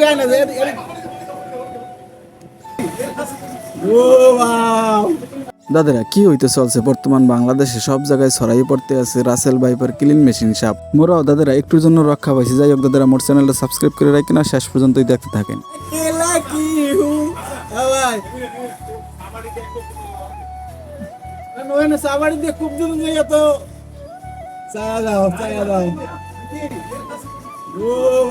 না দাদারা কি হইতে চলছে? বর্তমান বাংলাদেশে সব জায়গায় ছড়াই পড়তে আছে রাসেল ভাইপার ক্লিন মেশিন সাপ। মোরাও দাদারা একটুর জন্য রক্ষা পাইছি। যাই হোক দাদারা মোর চ্যানেলটা সাবস্ক্রাইব করে রাখেন আর শেষ পর্যন্তই দেখতে থাকেন। খুব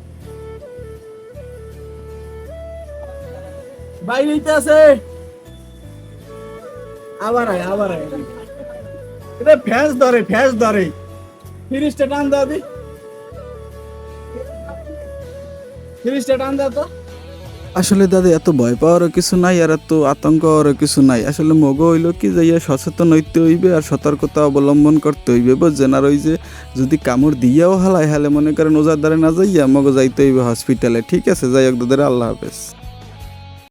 বাইরেইতে আছে। আবার আয় আবার আয়। এটা ফ্যাস ধরে ফ্যাস ধরে। ফিরিসটা টান দাও দি। ফিরিসটা টান দাও তো। আসলে দাদা এত ভয় পাওয়ারও কিছু নাই আর এত আতঙ্ক হওয়ারও কিছু নাই। আসলে মগ হইল কি যাইয়া সচেতন হইতে হইবে আর সতর্কতা অবলম্বন করতে হইবে বুঝছেন? আর ওই যে যদি কামড় দিয়াও হালায় হালে মনে করেন ওজার দ্বারে না যাইয়া মগো যাইতে হইবে হসপিটালে ঠিক আছে যাই হোক দাদারা আল্লাহ হাফেজ।